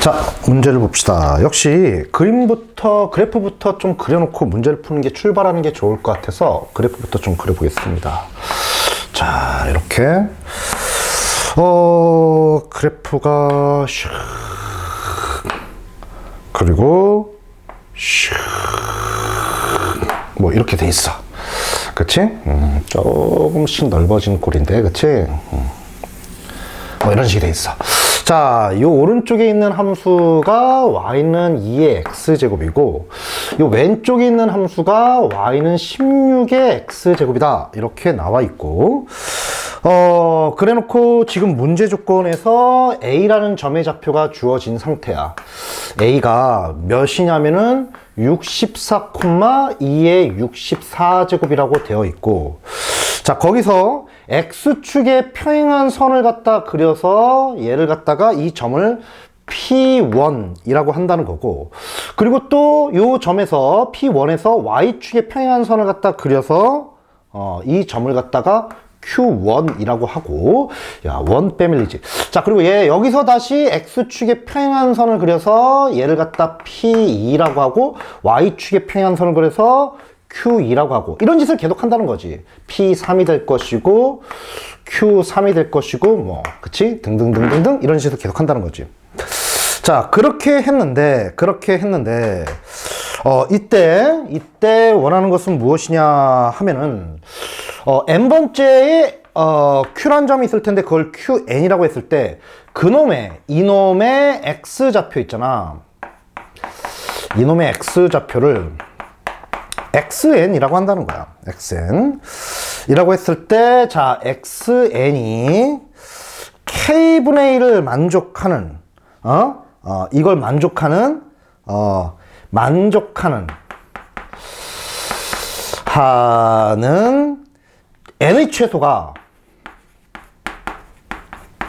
자, 문제를 봅시다. 역시 그림부터, 그래프부터 좀 그려놓고 문제를 푸는 게 출발하는 게 좋을 것 같아서 그래프부터 좀 그려보겠습니다. 자, 이렇게. 어, 그래프가 슉. 그리고 슉. 뭐 이렇게 돼 있어. 그치? 음, 조금씩 넓어진 꼴인데, 그치? 음. 뭐 이런 식이 돼 있어. 자, 이 오른쪽에 있는 함수가 y는 2의 x제곱이고, 이 왼쪽에 있는 함수가 y는 16의 x제곱이다. 이렇게 나와 있고, 어, 그래 놓고 지금 문제 조건에서 a라는 점의 좌표가 주어진 상태야. a가 몇이냐면은 64,2의 64제곱이라고 되어 있고, 자, 거기서 x축에 평행한 선을 갖다 그려서 얘를 갖다가 이 점을 P1이라고 한다는 거고 그리고 또이 점에서 P1에서 y축에 평행한 선을 갖다 그려서 어, 이 점을 갖다가 Q1이라고 하고 야, 원 패밀리지. 자, 그리고 얘 여기서 다시 x축에 평행한 선을 그려서 얘를 갖다 P2라고 하고 y축에 평행한 선을 그려서 Q2라고 하고 이런 짓을 계속 한다는 거지. P3이 될 것이고 Q3이 될 것이고 뭐 그치 등등등등등 이런 짓을 계속 한다는 거지. 자 그렇게 했는데 그렇게 했는데 어 이때 이때 원하는 것은 무엇이냐 하면은 어 n 번째에 어 q란 점이 있을 텐데 그걸 qn이라고 했을 때 그놈의 이놈의 x 좌표 있잖아. 이놈의 x 좌표를 xn이라고 한다는 거야. xn. 이라고 했을 때, 자, xn이 k분의 1을 만족하는, 어? 어, 이걸 만족하는, 어, 만족하는, 하는 n의 최소가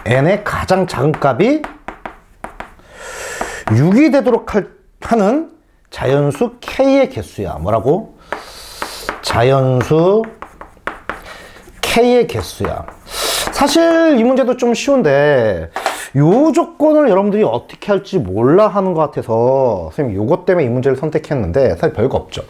n의 가장 작은 값이 6이 되도록 할, 하는 자연수 k의 개수야. 뭐라고? 자연수 k의 개수야. 사실 이 문제도 좀 쉬운데 요 조건을 여러분들이 어떻게 할지 몰라 하는 것 같아서 선생님 요것 때문에 이 문제를 선택했는데 사실 별거 없죠.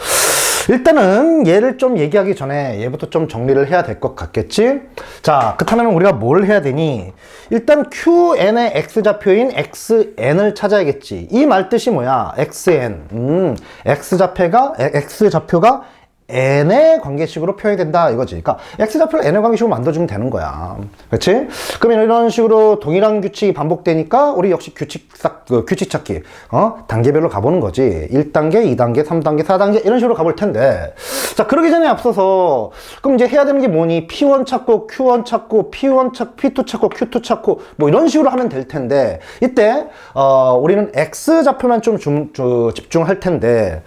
일단은 얘를 좀 얘기하기 전에 얘부터 좀 정리를 해야 될 것 같겠지? 자, 그렇다면 우리가 뭘 해야 되니? 일단 QN의 X좌표인 XN을 찾아야겠지. 이 말 뜻이 뭐야? XN. 음, X좌표가, X좌표가 n의 관계식으로 표현이 된다 이거지. 그러니까 x좌표를 n의 관계식으로 만들어주면 되는 거야. 그렇지? 그러면 이런 식으로 동일한 규칙이 반복되니까 우리 역시 규칙 싹, 그 규칙 찾기 어? 단계별로 가보는 거지. 1단계, 2단계, 3단계, 4단계 이런 식으로 가볼 텐데 자 그러기 전에 앞서서 그럼 이제 해야 되는 게 뭐니? P1 찾고 Q1 찾고 P1 찾고 P2 찾고 Q2 찾고 뭐 이런 식으로 하면 될 텐데 이때 어, 우리는 x좌표만 좀 중, 저, 집중할 텐데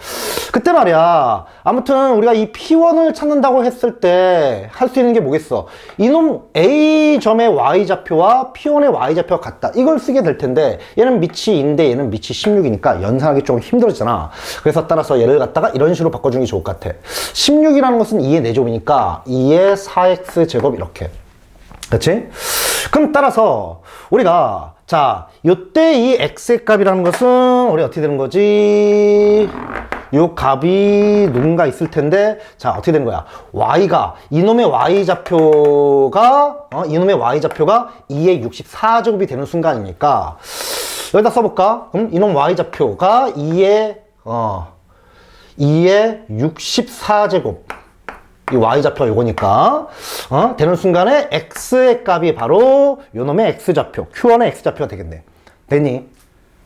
그때 말이야 아무튼 우리가 이 P1을 찾는다고 했을 때 할 수 있는 게 뭐겠어? 이놈 A점의 Y좌표와 P1의 Y좌표가 같다. 이걸 쓰게 될 텐데 얘는 2인데 얘는 밑이 16이니까 연산하기 좀 힘들어지잖아. 그래서 따라서 얘를 갖다가 이런 식으로 바꿔주는 게 좋을 것 같아. 16이라는 것은 2의 4제곱이니까 2의 4x 제곱 이렇게. 그렇지? 그럼 따라서 우리가 자, 요때 이 x의 값이라는 것은 우리 어떻게 되는 거지? 요 값이 누군가 있을 텐데 자 어떻게 된 거야 y가 이놈의 y 좌표가 어, 이놈의 y 좌표가 2의 64제곱이 되는 순간이니까 여기다 써볼까 그럼 이놈 y 좌표가 2의 어 2의 64제곱 이 y좌표 요거니까 어? 되는 순간에 x의 값이 바로 요놈의 x좌표 q1의 x좌표가 되겠네 됐니?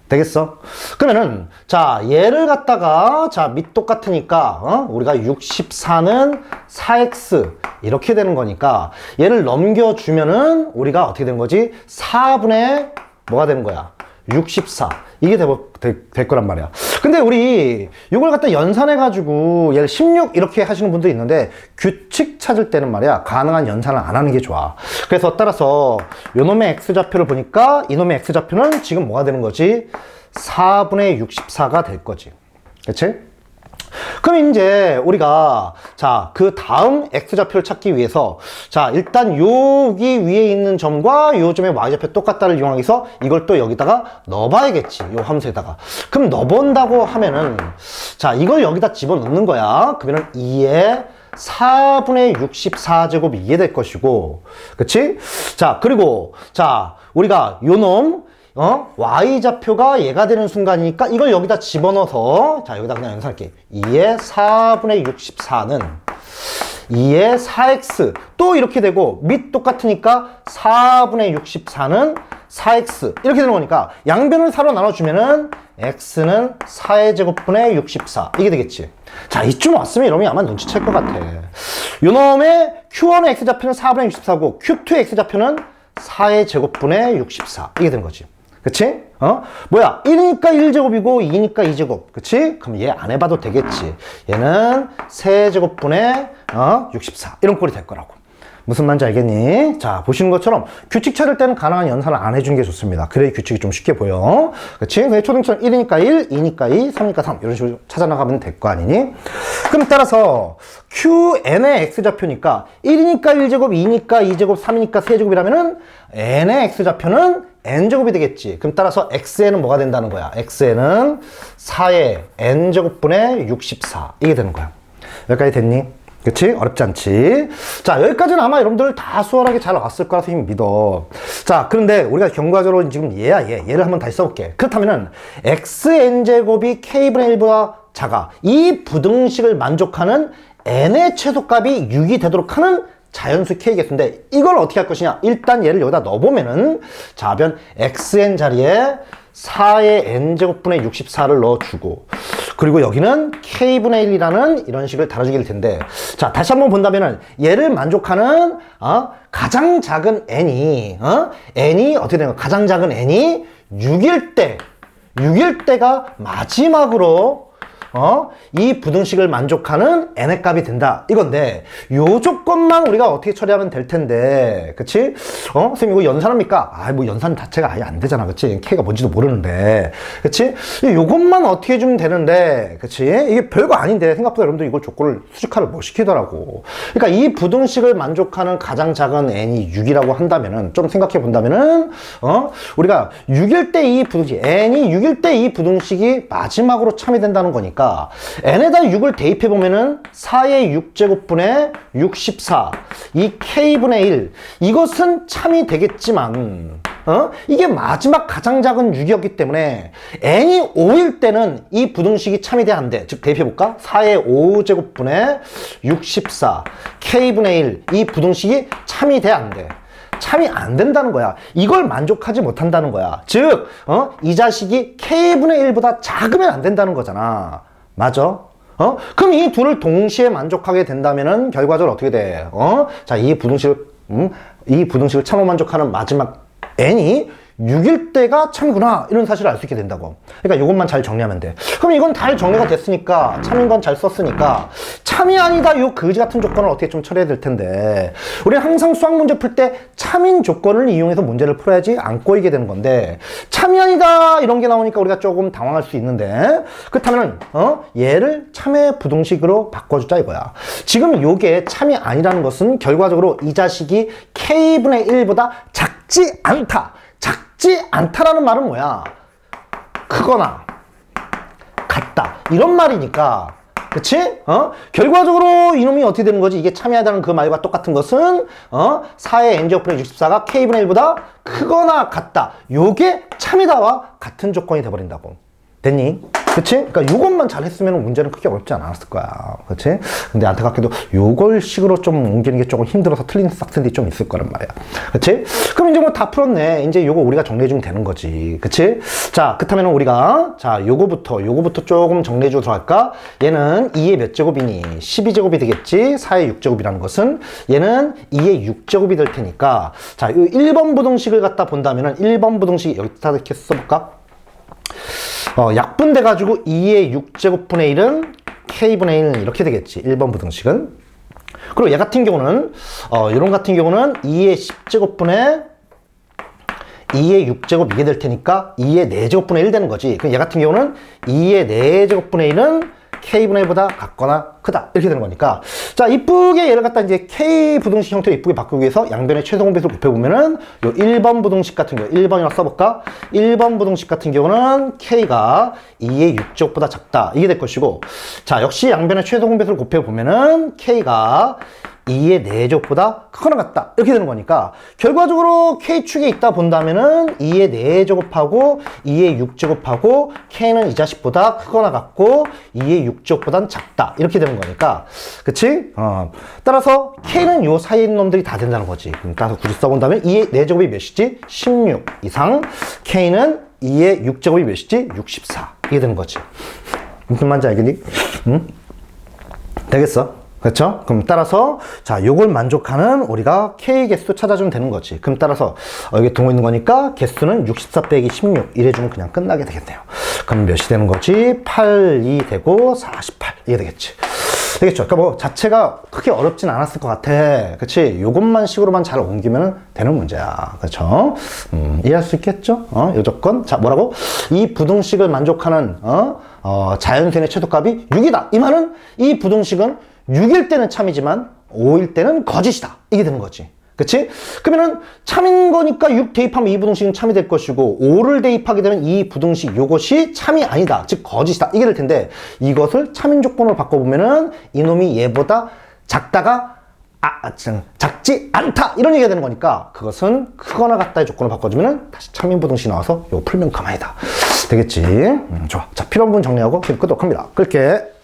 되겠어? 그러면은 자 얘를 갖다가 자 밑 똑같으니까 어? 우리가 64는 4x 이렇게 되는 거니까 얘를 넘겨주면은 우리가 어떻게 되는 거지? 4분의 뭐가 되는 거야? 64 이게 되, 되, 될 거란 말이야. 근데 우리 이걸 갖다 연산해 가지고 얘를 16 이렇게 하시는 분도 있는데 규칙 찾을 때는 말이야 가능한 연산을 안 하는 게 좋아. 그래서 따라서 요놈의 x좌표를 보니까 이놈의 x좌표는 지금 뭐가 되는 거지? 4분의 64가 될 거지. 그치? 그럼 이제 우리가 자, 그 다음 x좌표를 찾기 위해서 자, 일단 여기 위에 있는 점과 요 점의 y좌표 똑같다를 이용하기 위해서 이걸 또 여기다가 넣어봐야겠지. 요 함수에다가. 그럼 넣어본다고 하면은 자, 이걸 여기다 집어넣는 거야. 그러면은 2에 4분의 64제곱이 이게 될 것이고, 그치? 자, 그리고, 자, 우리가 요 놈, 어? y좌표가 얘가 되는 순간이니까 이걸 여기다 집어넣어서, 자, 여기다 그냥 연산할게. 2의 4분의 64는 2의 4x 또 이렇게 되고 밑 똑같으니까 4분의 64는 4x 이렇게 되는 거니까 양변을 4로 나눠주면은 x는 4의 제곱분의 64 이게 되겠지 자 이쯤 왔으면 여러분이 아마 눈치챌 것 같아 요놈의 q1의 x좌표는 4분의 64고 q2의 x좌표는 4의 제곱분의 64 이게 된 거지 그치? 어? 뭐야? 1이니까 1제곱이고 2니까 2제곱. 그치? 그럼 얘 안 해봐도 되겠지. 얘는 세제곱분의 어? 64. 이런 꼴이 될 거라고. 무슨 말인지 알겠니? 자, 보시는 것처럼 규칙 찾을 때는 가능한 연산을 안 해준 게 좋습니다. 그래야 규칙이 좀 쉽게 보여. 그치? 그래서 초등처럼 1이니까 1, 2니까 2, 3이니까 3. 이런 식으로 찾아나가면 될 거 아니니? 그럼 따라서 QN의 X좌표니까 1이니까 1제곱, 2니까 2제곱, 3이니까 3제곱이라면은 N의 X좌표는 n제곱이 되겠지. 그럼 따라서 x에는 뭐가 된다는 거야? x에는 4의 n제곱분의 64 이게 되는 거야. 여기까지 됐니? 그치? 어렵지 않지? 자, 여기까지는 아마 여러분들 다 수월하게 잘 왔을 거라 선생님 믿어. 자, 그런데 우리가 경과적으로 지금 얘야, 얘. 얘를 한번 다시 써볼게. 그렇다면은, xn제곱이 k분의 1보다 작아. 이 부등식을 만족하는 n의 최소값이 6이 되도록 하는 자연수 k겠는데 이걸 어떻게 할 것이냐 일단 얘를 여기다 넣어보면은 자변 xn 자리에 4의 n제곱분의 64를 넣어주고 그리고 여기는 k분의 1이라는 이런 식을 달아주게 될 텐데 자 다시 한번 본다면은 얘를 만족하는 어, 가장 작은 n이 어? n이 어떻게 되는 거 가장 작은 n이 6일 때 6일 때가 마지막으로 어? 이 부등식을 만족하는 n의 값이 된다. 이건데, 요 조건만 우리가 어떻게 처리하면 될 텐데, 그치? 어? 선생님, 이거 연산합니까? 아, 뭐 연산 자체가 아예 안 되잖아. 그치? k가 뭔지도 모르는데. 그치? 요것만 어떻게 해주면 되는데, 그치? 이게 별거 아닌데, 생각보다 여러분들 이걸 조건을 수직화를 못 시키더라고. 그러니까 이 부등식을 만족하는 가장 작은 n이 6이라고 한다면은, 좀 생각해 본다면은, 어? 우리가 6일 때 이 부등식, n이 6일 때 이 부등식이 마지막으로 참이 된다는 거니까, 보니까 n에다 6을 대입해 보면은 4의 6제곱분의 64, 이 k분의 1 이것은 참이 되겠지만 어? 이게 마지막 가장 작은 6이었기 때문에 n이 5일 때는 이 부등식이 참이 돼야 안 돼. 즉 대입해 볼까? 4의 5제곱분의 64 k분의 1 이 부등식이 참이 돼야 안 돼. 참이 안 된다는 거야. 이걸 만족하지 못한다는 거야. 즉, 어? 이 자식이 k분의 1보다 작으면 안 된다는 거잖아. 맞아? 어? 그럼 이 둘을 동시에 만족하게 된다면은 결과적으로 어떻게 돼? 어? 자, 이 부등식을, 음? 이 부등식을 참호 만족하는 마지막 n이 6일 때가 참이구나 이런 사실을 알 수 있게 된다고. 그러니까 이것만 잘 정리하면 돼. 그럼 이건 잘 정리가 됐으니까 참인 건 잘 썼으니까 참이 아니다 요 거지 같은 조건을 어떻게 좀 처리해야 될 텐데. 우리는 항상 수학 문제 풀 때 참인 조건을 이용해서 문제를 풀어야지 안 꼬이게 되는 건데 참이 아니다 이런 게 나오니까 우리가 조금 당황할 수 있는데 그렇다면 어? 얘를 참의 부등식으로 바꿔주자 이거야. 지금 요게 참이 아니라는 것은 결과적으로 이 자식이 k분의 1보다 작지 않다 작지 않다라는 말은 뭐야? 크거나 같다 이런 말이니까 그치? 어? 결과적으로 이놈이 어떻게 되는 거지? 이게 참여하다는 그 말과 똑같은 것은 어? 4의 n제곱분의 64가 k분의 1보다 크거나 같다 요게 참이다와 같은 조건이 돼버린다고 됐니? 그치? 그러니까 요것만 잘 했으면 문제는 크게 어렵지 않았을 거야. 그치? 근데 안타깝게도 요걸 식으로 좀 옮기는 게 조금 힘들어서 틀린 학생들이 좀 있을 거란 말이야. 그치? 그럼 이제 뭐 다 풀었네. 이제 요거 우리가 정리해주면 되는 거지. 그치? 자, 그렇다면 우리가, 자, 요거부터, 요거부터 조금 정리해주고 들어갈까? 얘는 2의 몇 제곱이니? 12제곱이 되겠지? 4의 6제곱이라는 것은 얘는 2의 6제곱이 될 테니까 자, 이 1번 부등식을 갖다 본다면은 1번 부등식 여기다 이렇게 써볼까? 어, 약분 돼가지고 2의 6제곱분의 1은 k분의 1은 이렇게 되겠지. 1번 부등식은. 그리고 얘 같은 경우는, 어, 이런 같은 경우는 2의 10제곱분의 2의 6제곱 이게 될 테니까 2의 4제곱분의 1 되는 거지. 그럼 얘 같은 경우는 2의 4제곱분의 1은 k분의 1보다 같거나 크다. 이렇게 되는 거니까. 자 이쁘게 얘를 갖다 이제 k 부등식 형태로 이쁘게 바꾸기 위해서 양변의 최소 공배수를 곱해보면은 요 1번 부등식 같은 경우 1번이라 써볼까? 1번 부등식 같은 경우는 k가 2의 6제곱보다 작다. 이게 될 것이고. 자 역시 양변의 최소 공배수를 곱해보면은 k가 2의 4제곱보다 크거나 같다 이렇게 되는 거니까 결과적으로 K축에 있다 본다면은 2의 4제곱하고 2의 6제곱하고 K는 이 자식보다 크거나 같고 2의 6제곱보단 작다 이렇게 되는 거니까 그치? 어. 따라서 K는 요 사이에 있는 놈들이 다 된다는 거지 그럼 따라서 굳이 써본다면 2의 4제곱이 몇이지? 16 이상 K는 2의 6제곱이 몇이지? 64 이게 되는 거지 무슨 말인지 알겠니? 응? 되겠어? 그렇죠? 그럼 따라서 자 요걸 만족하는 우리가 K 개수 찾아주면 되는 거지. 그럼 따라서 어, 여기 동호 있는 거니까 개수는 64 빼기 16 이래주면 그냥 끝나게 되겠네요. 그럼 몇이 되는 거지? 8, 2 되고 48 이게 되겠지. 되겠죠? 그러니까 뭐 자체가 크게 어렵진 않았을 것 같아. 그치? 요것만 식으로만 잘 옮기면 되는 문제야. 그렇죠? 음, 이해할 수 있겠죠? 어, 요 조건. 자, 뭐라고? 이 부등식을 만족하는 어, 어, 자연수의 최소값이 6이다. 이 말은 이 부등식은 6일 때는 참이지만 5일 때는 거짓이다. 이게 되는 거지. 그치? 그러면은 참인 거니까 6 대입하면 이 부등식은 참이 될 것이고 5를 대입하게 되면 이 부등식 요것이 참이 아니다. 즉 거짓이다. 이게 될 텐데 이것을 참인 조건으로 바꿔보면은 이놈이 얘보다 작다가 아, 아, 참, 작지 않다 이런 얘기가 되는 거니까 그것은 크거나 같다의 조건을 바꿔주면은 다시 참인 부등식 나와서 요거 풀면 그만이다 되겠지 음, 좋아 자 필요한 부분 정리하고 끄도록 합니다 끌게